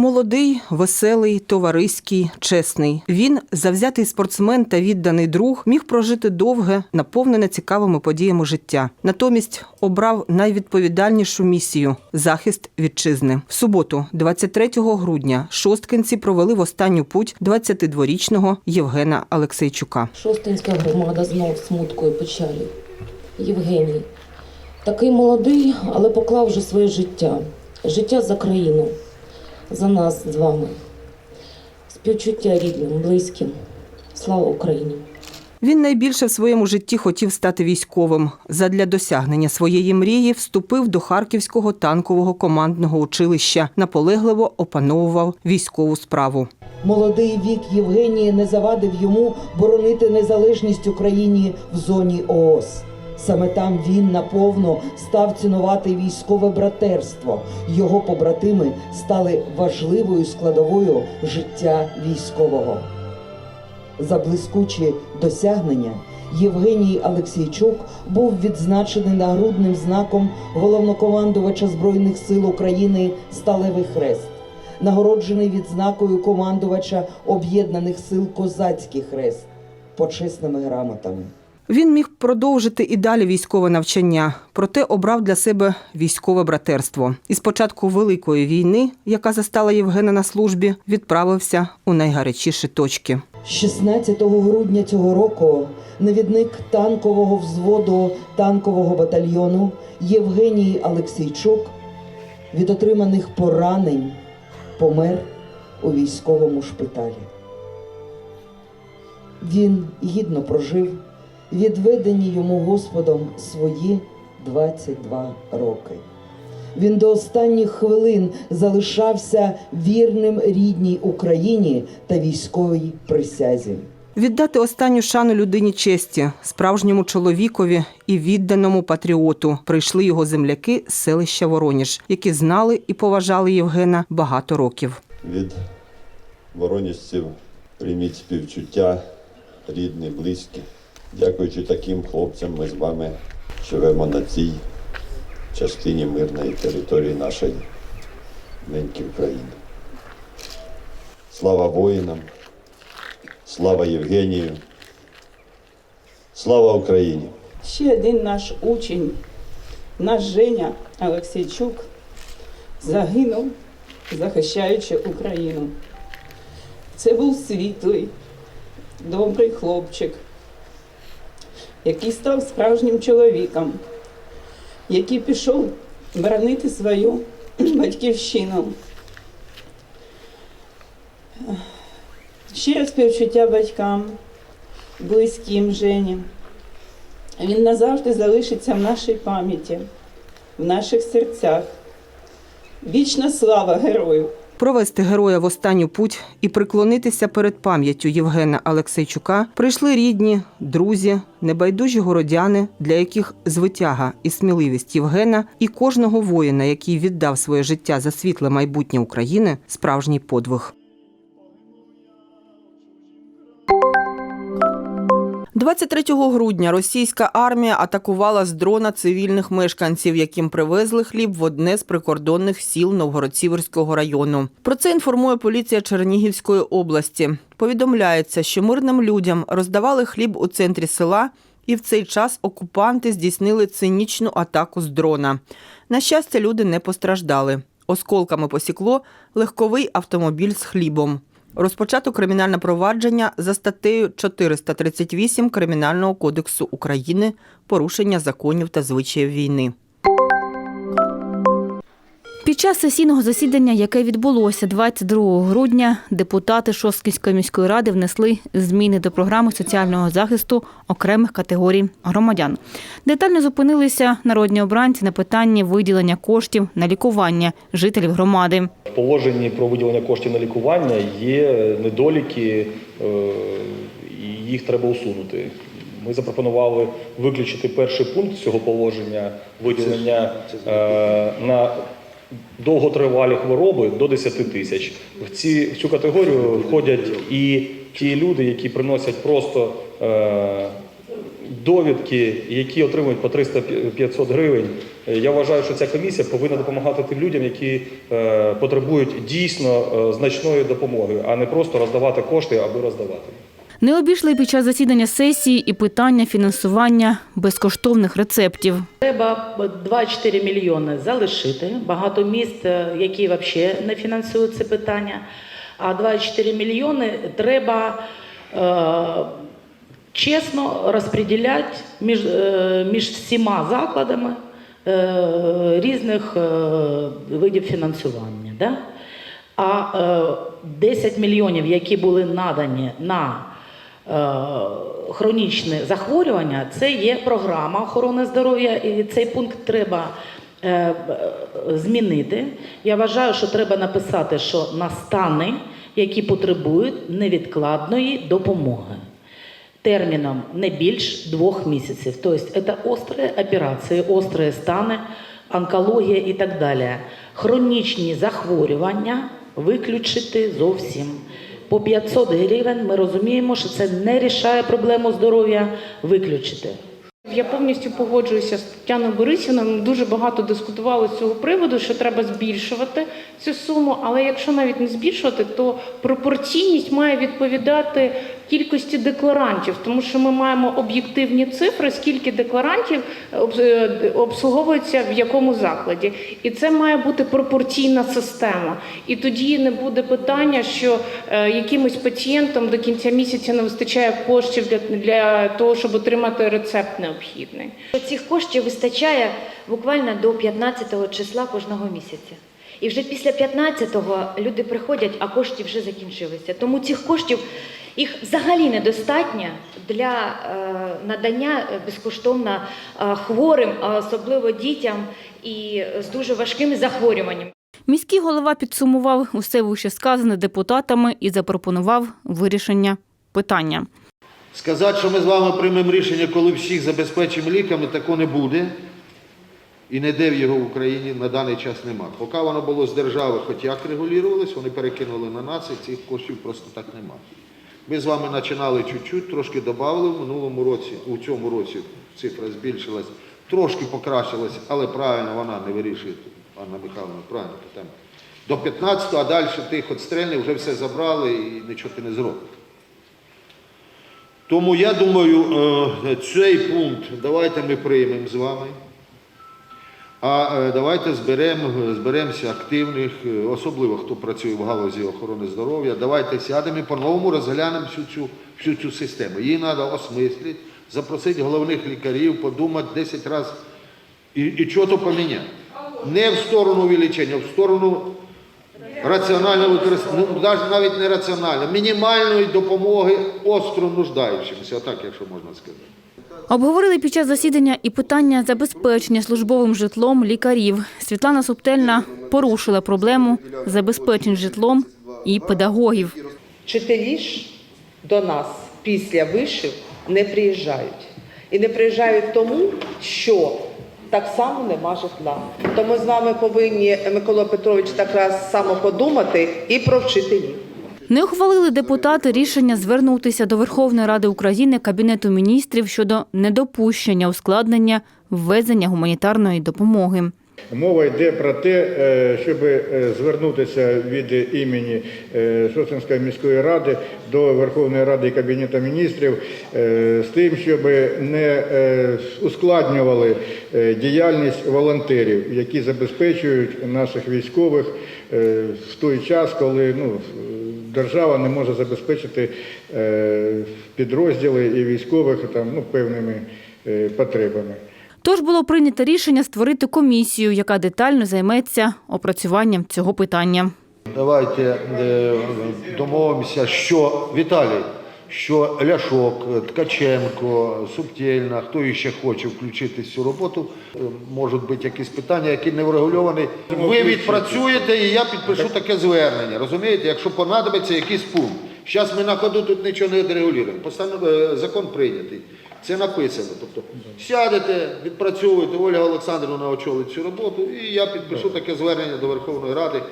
Молодий, веселий, товариський, чесний. Він, завзятий спортсмен та відданий друг, міг прожити довге, наповнене цікавими подіями життя. Натомість обрав найвідповідальнішу місію захист вітчизни. В суботу, 23 грудня, шосткинці провели в останню путь 22-річного Євгена Алексейчука. Шостинська громада знов смутку і печалі. Євгеній. Такий молодий, але поклав вже своє життя. Життя за країну, за нас з вами. Співчуття рідним, близьким. Слава Україні! Він найбільше в своєму житті хотів стати військовим. Задля досягнення своєї мрії вступив до Харківського танкового командного училища, наполегливо опановував військову справу. Молодий вік Євгенії не завадив йому боронити незалежність Україні в зоні ООС. Саме там він наповно став цінувати військове братерство. Його побратими стали важливою складовою життя військового. За блискучі досягнення Євгеній Алексійчук був відзначений нагрудним знаком головнокомандувача Збройних сил України Сталевий Хрест, нагороджений відзнакою командувача Об'єднаних сил Козацький Хрест, почесними грамотами. Він міг продовжити і далі військове навчання, проте обрав для себе військове братерство. І з початку Великої війни, яка застала Євгена на службі, відправився у найгарячіші точки. 16 грудня цього року навідник танкового взводу танкового батальйону Євгеній Алексійчук від отриманих поранень помер у військовому шпиталі. Він гідно прожив відведені йому Господом свої 22 роки. Він до останніх хвилин залишався вірним рідній Україні та військовій присязі. Віддати останню шану людині честі, справжньому чоловікові і відданому патріоту прийшли його земляки з селища Вороніж, які знали і поважали Євгена багато років. від вороніжців прийміть співчуття, рідні, близькі. Дякуючи таким хлопцям, ми з вами живемо на цій частині мирної території нашої неньки України. Слава воїнам, слава Євгенію, слава Україні! Ще один наш учень, наш Женя Олексійчук, загинув, захищаючи Україну. Це був світлий, добрий хлопчик, який став справжнім чоловіком, який пішов боронити свою батьківщину. Щире співчуття батькам, близьким Жені. Він назавжди залишиться в нашій пам'яті, в наших серцях. Вічна слава герою! Провести героя в останню путь і приклонитися перед пам'яттю Євгена Алексейчука прийшли рідні, друзі, небайдужі городяни, для яких звитяга і сміливість Євгена і кожного воїна, який віддав своє життя за світле майбутнє України, справжній подвиг. 23 грудня російська армія атакувала з дрона цивільних мешканців, яким привезли хліб в одне з прикордонних сіл Новгород-Сіверського району. Про це інформує поліція Чернігівської області. Повідомляється, що мирним людям роздавали хліб у центрі села, і в цей час окупанти здійснили цинічну атаку з дрона. На щастя, люди не постраждали. Осколками посікло легковий автомобіль з хлібом. Розпочато кримінальне провадження за статтею 438 Кримінального кодексу України порушення законів та звичаїв війни. Час сесійного засідання, яке відбулося 22 грудня, депутати Шосткінської міської ради внесли зміни до програми соціального захисту окремих категорій громадян. Детально зупинилися народні обранці на питанні виділення коштів на лікування жителів громади. В положенні про виділення коштів на лікування є недоліки, е, і їх треба усунути. Ми запропонували виключити перший пункт цього положення виділення е, на довготривалі хвороби до 10 тисяч. В, ці, в цю категорію входять і ті люди, які приносять просто е, довідки, які отримують по 300-500 гривень. Я вважаю, що ця комісія повинна допомагати тим людям, які е, потребують дійсно е, значної допомоги, а не просто роздавати кошти, аби роздавати. Не обійшли під час засідання сесії і питання фінансування безкоштовних рецептів. Треба 2-4 мільйони залишити. Багато міст, е, які взагалі не фінансують це питання. А 2-4 мільйони треба е, чесно розподіляти між, е, між всіма закладами е, різних е, видів фінансування. Да? А е, 10 мільйонів, які були надані на хронічне захворювання, це є програма охорони здоров'я, і цей пункт треба е, е, змінити. Я вважаю, що треба написати, що на стани, які потребують невідкладної допомоги. Терміном не більш двох місяців. Тобто це острі операції, острі стани, онкологія і так далі. Хронічні захворювання виключити зовсім. По 500 гривень ми розуміємо, що це не рішає проблему здоров'я виключити. Я повністю погоджуюся з Тетяною Борисівною. Ми дуже багато дискутували з цього приводу, що треба збільшувати цю суму. Але якщо навіть не збільшувати, то пропорційність має відповідати кількості декларантів, тому що ми маємо об'єктивні цифри, скільки декларантів обс- е, обслуговується в якому закладі, і це має бути пропорційна система. І тоді не буде питання, що е, якимось пацієнтам до кінця місяця не вистачає коштів для, для того, щоб отримати рецепт необхідний. Цих коштів вистачає буквально до 15 числа кожного місяця. І вже після 15-го люди приходять, а коштів вже закінчилися. Тому цих коштів їх взагалі недостатньо для е, надання е, безкоштовно е, хворим, а особливо дітям і з дуже важкими захворюваннями. Міський голова підсумував усе вище сказане депутатами і запропонував вирішення питання. Сказати, що ми з вами приймемо рішення, коли всіх забезпечимо ліками, такого не буде. І ніде в його в Україні на даний час нема. Поки воно було з держави, хоч як регулювалось, вони перекинули на нас, і цих коштів просто так нема. Ми з вами починали чуть-чуть, трошки додали в минулому році, у цьому році цифра збільшилась, трошки покращилась, але правильно вона не вирішує, Анна Михайловна, правильно питання. До 15-го, а далі тих отстрельних вже все забрали і нічого ти не зробиш. Тому я думаю, е, цей пункт давайте ми приймемо з вами. А е, давайте зберемо, зберемося активних, е, особливо хто працює в галузі охорони здоров'я. Давайте сядемо і по-новому розглянемо всю цю, всю цю систему. Її треба осмислити, запросити головних лікарів, подумати 10 разів і, і що то поміняти. Не в сторону увеличення, а в сторону раціонального використання, ну, навіть- не раціонально, мінімальної допомоги остро нуждаючимся, отак, якщо можна сказати. Обговорили під час засідання і питання забезпечення службовим житлом лікарів. Світлана Субтельна порушила проблему забезпечень житлом і педагогів. Вчителі ж до нас після вишів не приїжджають. І не приїжджають тому, що так само нема житла. Тому з вами повинні, Микола Петрович, так раз само подумати і про вчителів. Не ухвалили депутати рішення звернутися до Верховної Ради України Кабінету міністрів щодо недопущення ускладнення ввезення гуманітарної допомоги. Мова йде про те, е, щоб е, звернутися від імені е, Шосткинської міської ради до Верховної Ради і Кабінету міністрів з тим, щоб не ускладнювали діяльність волонтерів, які забезпечують наших військових в той час, коли ну, держава не може забезпечити е, підрозділи і військових там, ну, певними е, потребами. Тож було прийнято рішення створити комісію, яка детально займеться опрацюванням цього питання. Давайте е, домовимося, що Віталій, що Ляшок, Ткаченко, Субтєльна, хто ще хоче включити цю роботу, е, можуть бути якісь питання, які не врегульовані. Ви відпрацюєте, і я підпишу таке звернення. Розумієте, якщо понадобиться якийсь пункт. Зараз ми на ходу тут нічого не регулюємо. Е, Закон прийнятий. Це написано. Тобто сядете, відпрацьовуєте, Ольга Олександрівна очолить цю роботу, і я підпишу таке звернення до Верховної Ради.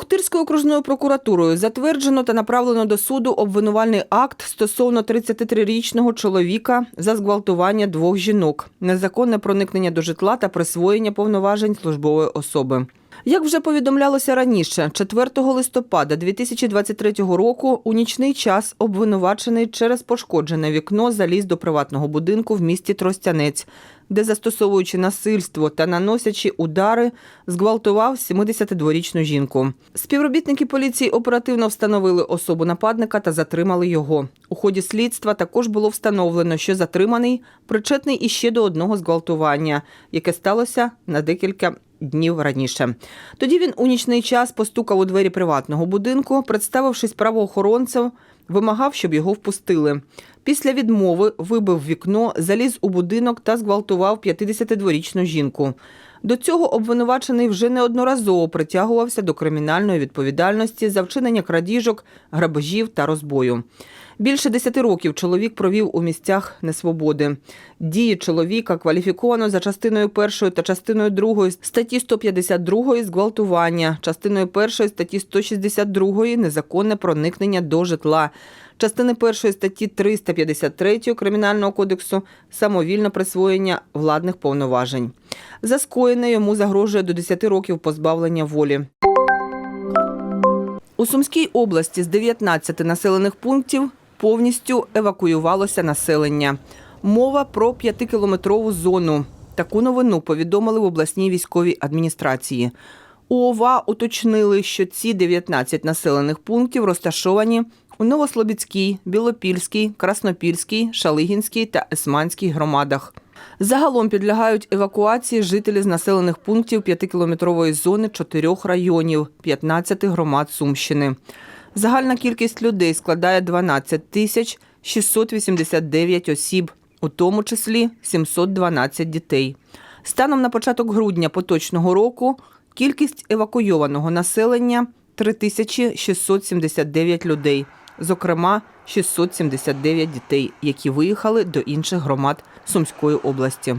Охтирською окружною прокуратурою затверджено та направлено до суду обвинувальний акт стосовно 33-річного чоловіка за зґвалтування двох жінок, незаконне проникнення до житла та присвоєння повноважень службової особи. Як вже повідомлялося раніше, 4 листопада 2023 року у нічний час обвинувачений через пошкоджене вікно заліз до приватного будинку в місті Тростянець, де, застосовуючи насильство та наносячи удари, зґвалтував 72-річну жінку. Співробітники поліції оперативно встановили особу нападника та затримали його. У ході слідства також було встановлено, що затриманий причетний іще до одного зґвалтування, яке сталося на декілька днів раніше. Тоді він у нічний час постукав у двері приватного будинку, представившись правоохоронцем, вимагав, щоб його впустили. Після відмови вибив вікно, заліз у будинок та зґвалтував 52-річну жінку. До цього обвинувачений вже неодноразово притягувався до кримінальної відповідальності за вчинення крадіжок, грабежів та розбою. Більше 10 років чоловік провів у місцях несвободи. Дії чоловіка кваліфіковано за частиною першої та частиною другої статті 152 зґвалтування, частиною першої статті 162 незаконне проникнення до житла, частини першої статті 353 Кримінального кодексу самовільне присвоєння владних повноважень. За скоєне йому загрожує до 10 років позбавлення волі. У Сумській області з 19 населених пунктів повністю евакуювалося населення. Мова про п'ятикілометрову зону. Таку новину повідомили в обласній військовій адміністрації. У уточнили, що ці 19 населених пунктів розташовані у Новослобідській, Білопільській, Краснопільській, Шалигінській та Есманській громадах. Загалом підлягають евакуації жителі з населених пунктів 5-кілометрової зони чотирьох районів 15 громад Сумщини. Загальна кількість людей складає 12 тисяч 689 осіб, у тому числі 712 дітей. Станом на початок грудня поточного року кількість евакуйованого населення 3679 людей, зокрема 679 дітей, які виїхали до інших громад Сумської області.